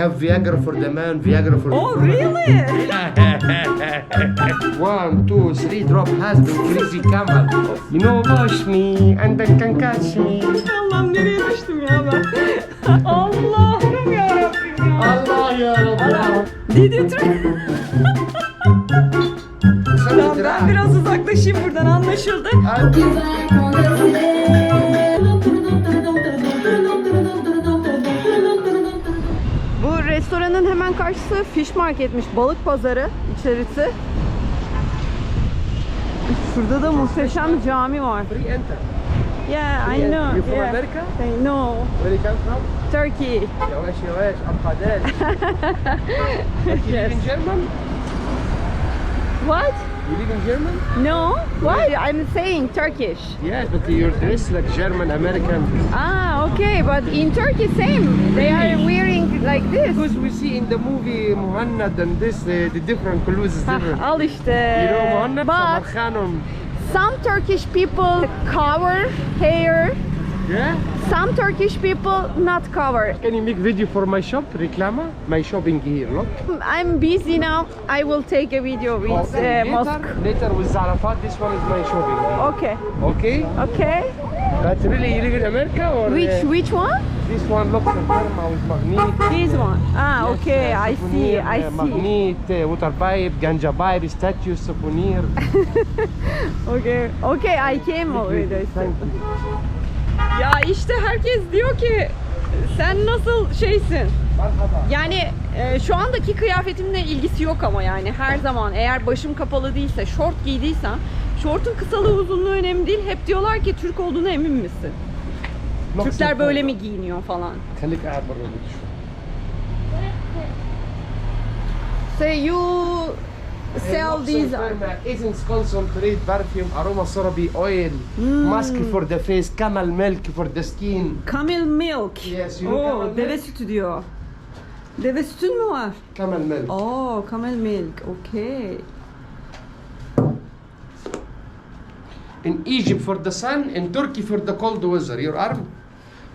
have Viagra for the man, Viagra for Oh the really? One, two, three, drop husband, crazy camel. You know, push me and then can catch me. Allah'ım nereye düştüm ya ben? Allah'ım yarabbim ya. Allah ya Allah. Did you try? Tamam ben biraz uzaklaşayım buradan anlaşıldı. Bu Restoranın hemen karşısı fiş marketmiş. Balık pazarı içerisi. Şurada da muhteşem cami var. Free enter. Yeah, I know. You from yeah. America? I know. Where you come from? Turkey. Yavaş yavaş, abkader. yes. in German? What? You live in German? No. Why? I'm saying Turkish. Yes, but you're dressed like German, American. Ah, okay. But in Turkey, same. They are wearing like this. Because we see in the movie Muhannad and this, uh, the different clothes is Hah, different. al işte. You know Muhannad But some Turkish people cover hair. Yeah? Some Turkish people not cover. Can you make video for my shop, Reclama? My shopping here, look. I'm busy now. I will take a video with uh, later, mosque. later with Zarafat, this one is my shopping. Okay. Okay? Okay. That's really, you live in America or? Which uh, which one? This one looks like Burma with magnet. This one. Ah, Yes, okay. uh, I see. I uh, see. Magnet, uh, water pipe, ganja pipe, statue, souvenir. Okay. Okay. I came already. Thank you. Ya işte herkes diyor ki sen nasıl şeysin? Yani e, şu andaki kıyafetimle ilgisi yok ama yani her zaman eğer başım kapalı değilse, şort giydiysem, şortun kısalığı uzunluğu önemli değil. Hep diyorlar ki Türk olduğuna emin misin? Türkler böyle mi giyiniyor falan. So you sell these uh, Essence concentrate perfume aroma syrupy oil hmm. mask for the face camel milk for the skin Camel milk. Yes, you know oh, camel deve sütü diyor. Deve sütün mü var? camel milk Oo, camel milk. Okay. in Egypt for the sun in Turkey for the cold weather your arm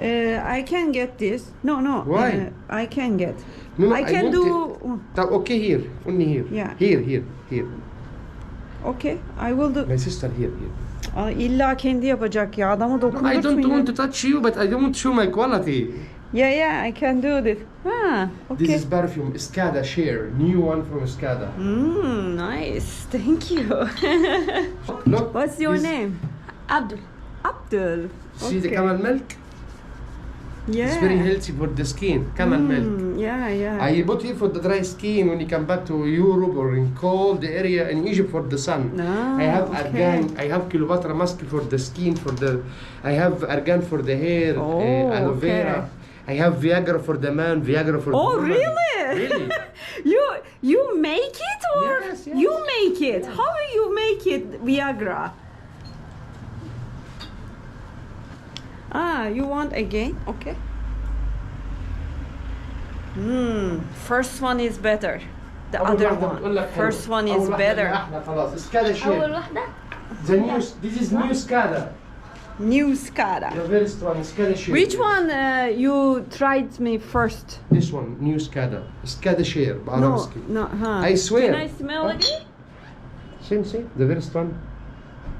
Uh, I can get this. No, no. Why? uh, I can get. No, no, I I can want do. طب okay here only here Yeah. here here here Okay, I will do. my sister here here Aa, illa kendi yapacak ya. Adamı no, I don't want to touch you but I don't want to show my quality Yeah, yeah, I can do this. Ha, okay. this is perfume Escada share new one from Escada Mm, nice. Thank you. look What's your this- name? Abdul. Abdul. see the camel milk Yeah. it's very healthy for the skin camel milk Mm, yeah, yeah. I put here for the dry skin when you come back to Europe or in cold area in Egypt for the sun. Ah, I have okay. argan, I have Cleopatra mask for the skin, for the, I have argan for the hair, Oh, uh, aloe okay. vera. I have Viagra for the man, Viagra for Oh, the woman. really? Really? you you make it or Yes, yes. you make it? How do you make it Viagra? Ah, you want again? Okay. Hmm. First one is better. The أول other واحدة بتقول لك one. حلوة. First one أول is واحدة better. أحلى خلاص. Escada أول share. واحدة The new, this is new Escada. New Scada. The very strong Escada share. Which one uh, you tried me first? This one, new Escada. Escada share. No, بعرفسكي. no, huh. I swear. Can I smell it? Same, same. The very strong.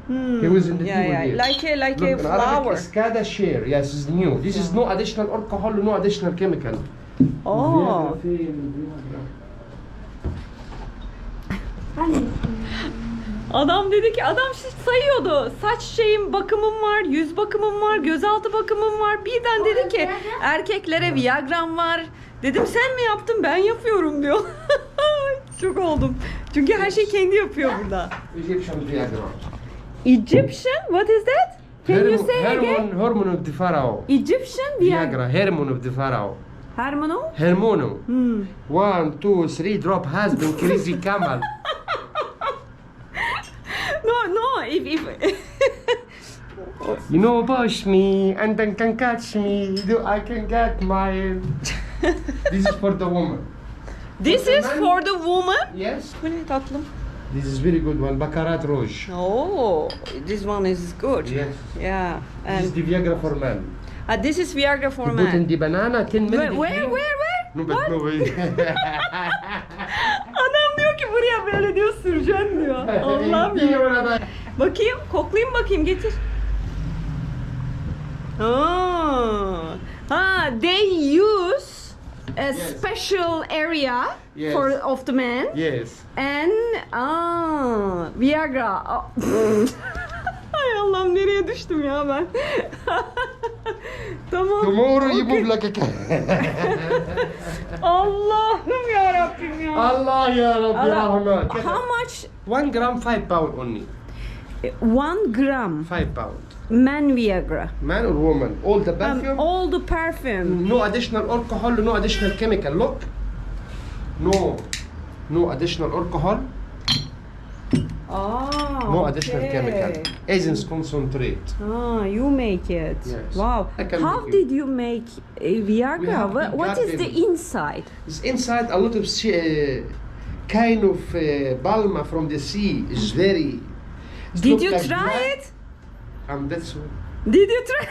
Hmm. He was in the yeah, yeah, here. like a like Look, a flower. Escada share. Yes, it's new. This is no additional alcohol, no additional chemical. Oh. Adam dedi ki adam şi- sayıyordu. Saç şeyim bakımım var, yüz bakımım var, gözaltı bakımım var. Birden dedi ki erkeklere Viagram var. Dedim sen mi yaptın? Ben yapıyorum diyor. Çok oldum. Çünkü her şey kendi yapıyor burada. Egyptian Viagra. Egyptian? What is that? Can you Hormone- say again? hormone, hormone of the pharaoh. Egyptian Viagra. Viagra, hormone of the pharaoh. Hermano? Hormone. Hmm. One, two, three drop husband, crazy camel. No, no. If, if You know, push me and then can catch me. Do I can get my. this is for the woman. this is for the woman. Yes. Bu ne tatlım? This is very good one. Baccarat Rouge. Oh, this one is good. Yes. Yeah. This is And the Viagra for men. uh, this is Viagra for You put in men. the banana, 10 Where, minutes. where, where, where? No, but no way. Adam diyor ki buraya böyle diyor süreceksin diyor. Allah'ım ya. Bakayım, koklayayım bakayım getir. Aa. Ha, they use a Yes. special area Yes. for of the man Yes. and ah Viagra. Ah. Ay Allah'ım nereye düştüm ya ben. tamam. Tomorrow you okey. move like a cat. Allah'ım ya Rabbim ya. Allah ya Rabbi. Rahman. How much? One gram, five pound only. One gram Five pound. Man Viagra. Man or woman? All the Um, perfume. all the perfume. No additional alcohol, no additional chemical. Look. No. No additional alcohol, Ah, no additional okay. chemical. Essence concentrate. Ah, you make it. Yes. Wow. How did you make uh, We Viagra? What, what is the inside? It's inside a lot of uh, kind of uh, balma from the sea. It's very. it Did you try it? And that's all. Did you try?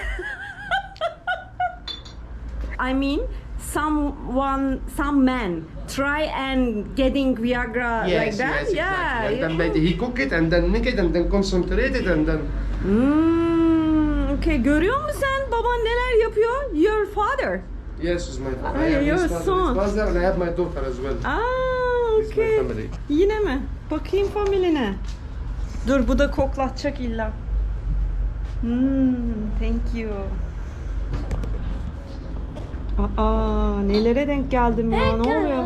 I mean, someone, some men try and getting Viagra yes, like that. yes, yeah. exactly. And then he cook it and then make it and then concentrate it and then. Hmm, okay, görüyor musun sen baban neler yapıyor? Your father. Yes, it's my father. Ah, I your son. his father, and I have my daughter as well. My okay. Yine mi? Bakayım family'ne. Dur bu da koklatacak illa. Hmm, thank you. Aa, nelere denk geldim ya? Ne oluyor?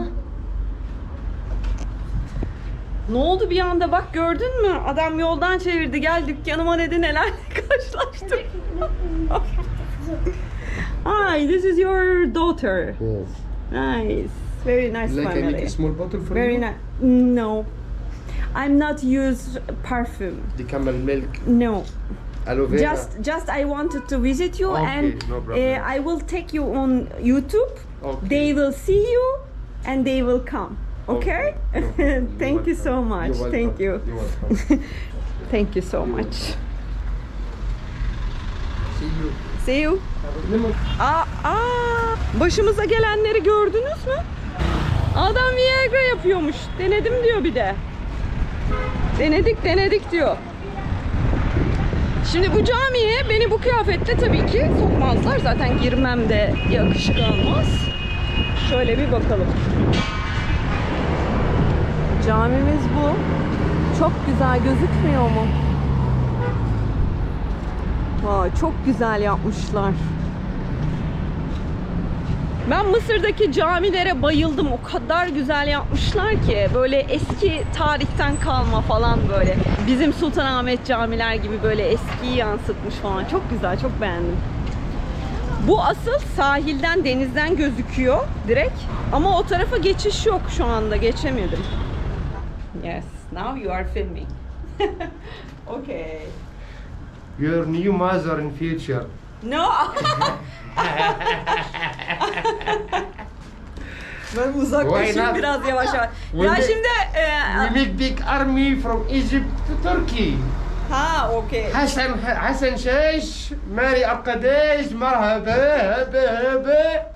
Ne oldu bir anda bak gördün mü? Adam yoldan çevirdi gel dükkanıma dedi nelerle karşılaştım. Hi, this is your daughter. Yes. Nice. Very nice Like family. make a small bottle for Very you. nice. No. I'm not use perfume. The camel milk, No. Aloe vera. Just just I wanted to visit you Okay, and no problem. I will take you on YouTube. Okay. They will see you and they will come. Okay? Problem. You're Thank you so welcome. much. You're Thank you. You're welcome. Thank you so much. See you. See you. Aa, aa, başımıza gelenleri gördünüz mü? Adam Viagra yapıyormuş. Denedim diyor bir de. Denedik denedik diyor. Şimdi bu camiye beni bu kıyafetle tabii ki sokmazlar. Zaten girmem de yakışık almaz. Şöyle bir bakalım. Camimiz bu. Çok güzel gözükmüyor mu? Vay çok güzel yapmışlar. Ben Mısır'daki camilere bayıldım. O kadar güzel yapmışlar ki böyle eski tarihten kalma falan böyle. Bizim Sultanahmet camiler gibi böyle eskiyi yansıtmış falan. Çok güzel, çok beğendim. Bu asıl sahilden, denizden gözüküyor direkt. Ama o tarafa geçiş yok şu anda. Geçemedim. Yes, now you are filming. okay. Your new mother in future. No. Ben uzaklaşayım biraz yavaş yavaş. Ya they- şimdi We make big army from Egypt to Turkey. ha okey. Hasan Hasan Şeş, Mari arkadaş, merhaba, hebe, hebe.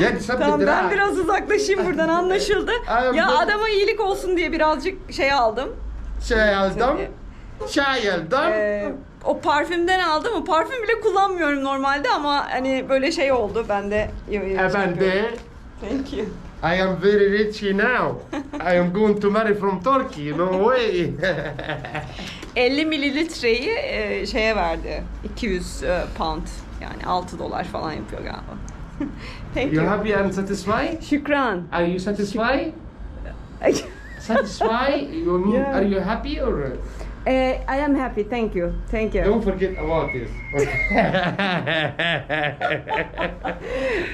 Ya Tamam ben biraz uzaklaşayım buradan anlaşıldı. Um, ya adama iyilik olsun diye birazcık şey aldım. Şey aldım, şey aldım. Ee, o parfümden aldım. O parfüm bile kullanmıyorum normalde ama hani böyle şey oldu. Ben de e, Thank you. I am very rich now. I am going to marry from Turkey. No way. 50 mililitreyi e, şeye verdi. 200 e, pound. Yani 6 dolar falan yapıyor galiba. Thank you. You happy and satisfied? Şükran. Are you satisfied? satisfied? You mean, yeah. Are you happy or? Uh, I am happy. Thank you. Thank you. Don't forget about this.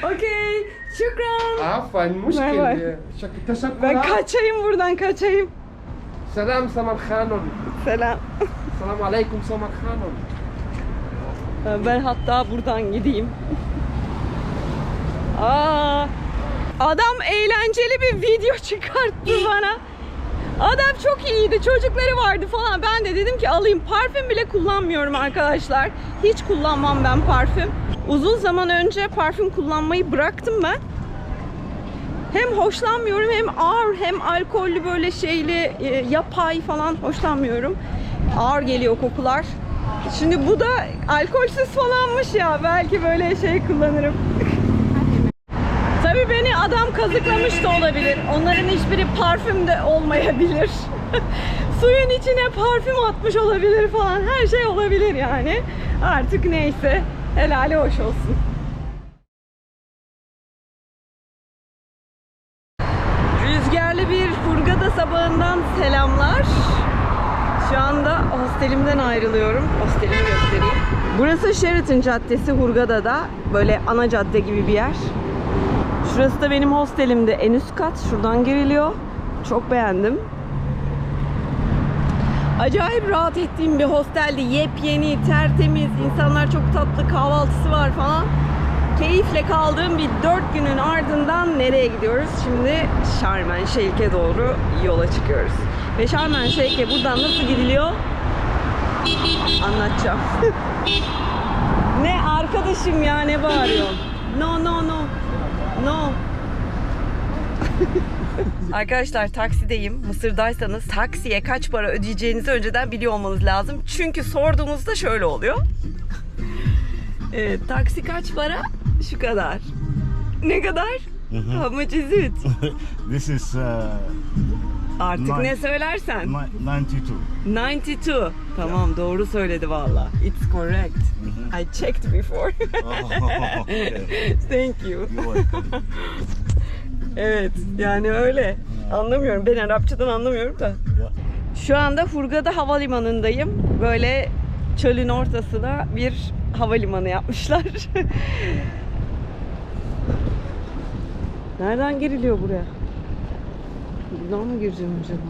okay. Şükran. Afan. Merhaba. Müşkil. Şak- Ben kaçayım buradan kaçayım. Selam Saman Hanım. Selam. Selam aleyküm Saman Hanım. Ben hatta buradan gideyim. Aa, adam eğlenceli bir video çıkarttı bana. Adam çok iyiydi. Çocukları vardı falan. Ben de dedim ki alayım. Parfüm bile kullanmıyorum arkadaşlar. Hiç kullanmam ben parfüm. Uzun zaman önce parfüm kullanmayı bıraktım ben. hem hoşlanmıyorum hem ağır hem alkollü böyle şeyli e, yapay falan hoşlanmıyorum. Ağır geliyor kokular. Şimdi bu da alkolsüz falanmış ya. Belki böyle şey kullanırım. Kazıklamış da olabilir. Onların hiçbiri parfüm de olmayabilir. Suyun içine parfüm atmış olabilir falan. Her şey olabilir yani. Artık neyse. Helali hoş olsun. Rüzgarlı bir Hurgada sabahından selamlar. Şu anda hostelimden ayrılıyorum. Hostelimi göstereyim. Burası Sheraton Caddesi Hurgada'da. Böyle ana cadde gibi bir yer. Şurası da benim hostelimde en üst kat. Şuradan giriliyor. Çok beğendim. Acayip rahat ettiğim bir hosteldi. Yepyeni, tertemiz, insanlar çok tatlı, kahvaltısı var falan. Keyifle kaldığım bir dört günün ardından nereye gidiyoruz? Şimdi Şarmen Şeyh'e doğru yola çıkıyoruz. Ve Şarmen Şeyh'e buradan nasıl gidiliyor? Anlatacağım. ne arkadaşım ya ne bağırıyorsun? No no no. No. Arkadaşlar taksideyim. Mısır'daysanız taksiye kaç para ödeyeceğinizi önceden biliyor olmanız lazım. Çünkü sorduğumuzda şöyle oluyor. Evet, taksi kaç para? Şu kadar. Ne kadar? How much is it? This is uh, Artık Nine. ne söylersen. ni- 92. 92. Tamam doğru söyledi valla. It's correct. I checked before. Oh, okay. Thank you. Evet yani öyle. Anlamıyorum. Ben Arapçadan anlamıyorum da. Şu anda Hurgada Havalimanı'ndayım. Böyle çölün ortasına bir havalimanı yapmışlar. Nereden giriliyor buraya? Buradan mı gireceğim acaba?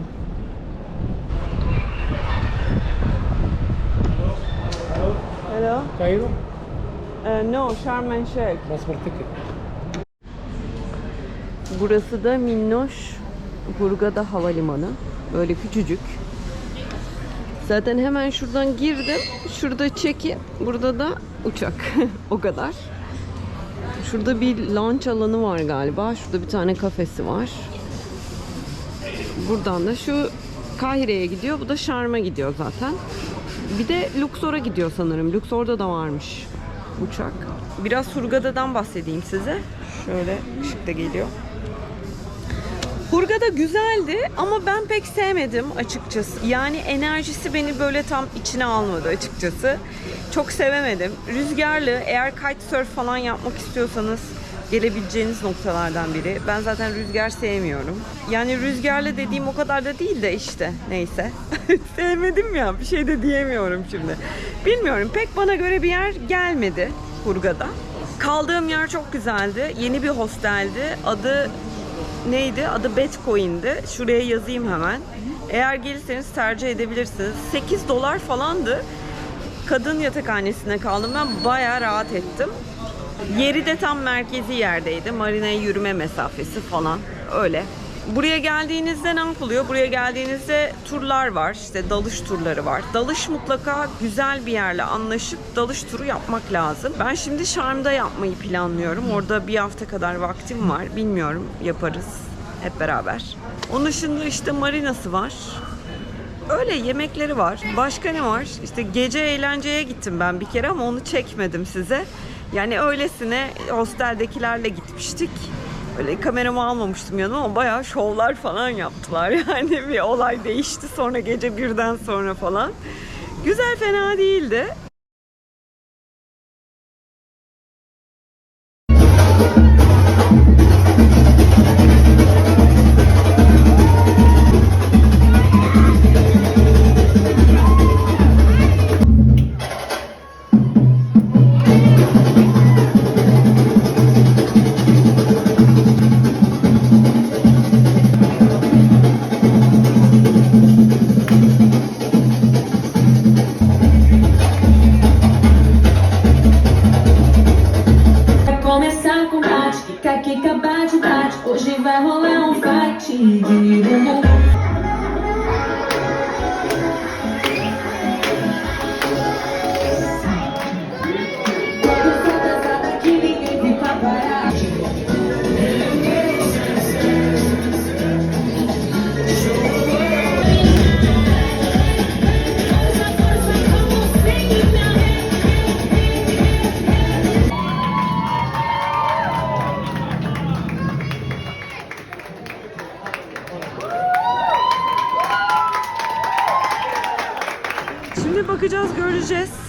Hello? Cairo, Uh, no, Sharm el Sheikh. passport ticket. Burası da minnoş Hurgada Havalimanı. Böyle küçücük. Zaten hemen şuradan girdim. Şurada çeki, burada da uçak. o kadar. Şurada bir launch alanı var galiba. Şurada bir tane kafesi var. Buradan da şu Kahire'ye gidiyor. Bu da Şarm'a gidiyor zaten. Bir de Luxor'a gidiyor sanırım. Luxor'da da varmış uçak. Biraz Hurgada'dan bahsedeyim size. Şöyle ışık da geliyor. Hurgada güzeldi ama ben pek sevmedim açıkçası. Yani enerjisi beni böyle tam içine almadı açıkçası. Çok sevemedim. Rüzgarlı, eğer kitesurf falan yapmak istiyorsanız gelebileceğiniz noktalardan biri. Ben zaten rüzgar sevmiyorum. Yani rüzgarlı dediğim o kadar da değil de işte neyse. Sevmedim ya bir şey de diyemiyorum şimdi. Bilmiyorum pek bana göre bir yer gelmedi Hurgada. Kaldığım yer çok güzeldi. Yeni bir hosteldi. Adı neydi? Adı Betcoin'di. Şuraya yazayım hemen. Eğer gelirseniz tercih edebilirsiniz. 8 dolar falandı. Kadın yatakhanesine kaldım. Ben bayağı rahat ettim. Yeri de tam merkezi yerdeydi. Marina'ya yürüme mesafesi falan. Öyle. Buraya geldiğinizde ne yapılıyor? Buraya geldiğinizde turlar var. İşte dalış turları var. Dalış mutlaka güzel bir yerle anlaşıp dalış turu yapmak lazım. Ben şimdi Şarm'da yapmayı planlıyorum. Orada bir hafta kadar vaktim var. Bilmiyorum yaparız hep beraber. Onun dışında işte marinası var. Öyle yemekleri var. Başka ne var? İşte gece eğlenceye gittim ben bir kere ama onu çekmedim size. Yani öylesine hosteldekilerle gitmiştik. Öyle kameramı almamıştım yanıma ama bayağı şovlar falan yaptılar. Yani bir olay değişti sonra gece birden sonra falan. Güzel fena değildi.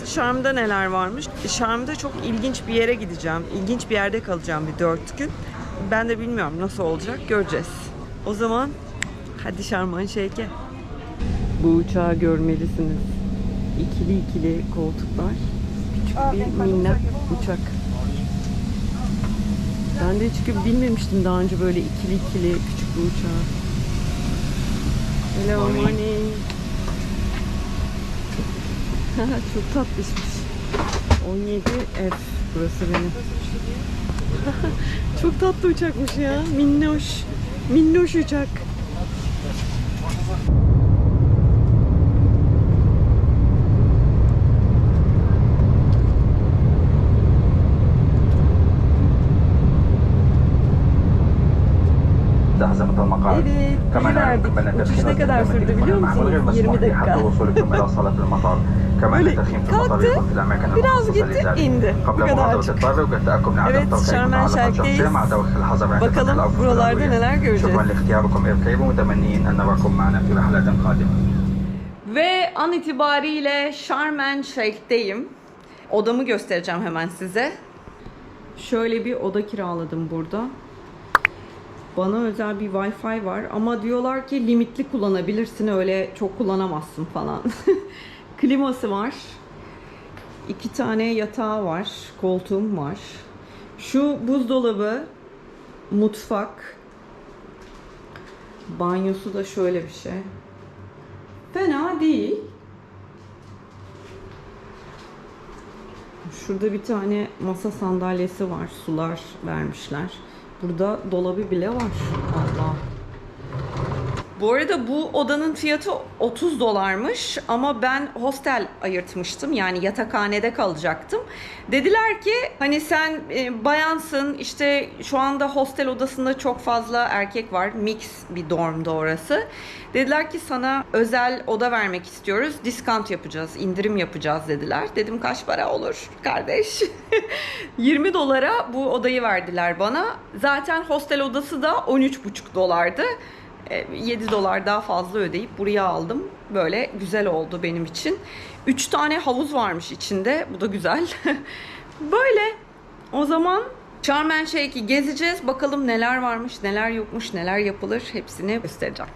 Şarm'da neler varmış? Şarm'da çok ilginç bir yere gideceğim. İlginç bir yerde kalacağım bir dört gün. Ben de bilmiyorum nasıl olacak. Göreceğiz. O zaman hadi Şarman Şeyh'e. Bu uçağı görmelisiniz. İkili ikili koltuklar. Küçük bir minnak uçak. Ben de çünkü bilmemiştim daha önce böyle ikili ikili küçük bir uçağı. Hello morning. Çok tatlışmış. 17 F burası benim. Çok tatlı uçakmış ya. Minnoş. Minnoş uçak. Evet, ne kadar sürdü biliyor musunuz? 20 dakika. Böyle kalktı, biraz gitti, indi. Bu kadar çok. Evet, Şarmen Şerk'teyiz. Bakalım buralarda neler göreceğiz. Ve an itibariyle Şarmen Şerk'teyim. Odamı göstereceğim hemen size. Şöyle bir oda kiraladım burada. Bana özel bir Wi-Fi var ama diyorlar ki limitli kullanabilirsin öyle çok kullanamazsın falan. Kliması var. İki tane yatağı var. Koltuğum var. Şu buzdolabı, mutfak, banyosu da şöyle bir şey. Fena değil. Şurada bir tane masa sandalyesi var. Sular vermişler. Burada dolabı bile var. Allah. Bu arada bu odanın fiyatı 30 dolarmış ama ben hostel ayırtmıştım yani yatakhanede kalacaktım. Dediler ki hani sen e, bayansın işte şu anda hostel odasında çok fazla erkek var mix bir dormda orası. Dediler ki sana özel oda vermek istiyoruz discount yapacağız indirim yapacağız dediler. Dedim kaç para olur kardeş? 20 dolara bu odayı verdiler bana. Zaten hostel odası da 13,5 dolardı. E, 7 dolar daha fazla ödeyip buraya aldım. Böyle güzel oldu benim için. 3 tane havuz varmış içinde. Bu da güzel. Böyle. O zaman Sharm El Sheikh'i gezeceğiz. Bakalım neler varmış, neler yokmuş, neler yapılır. Hepsini göstereceğim.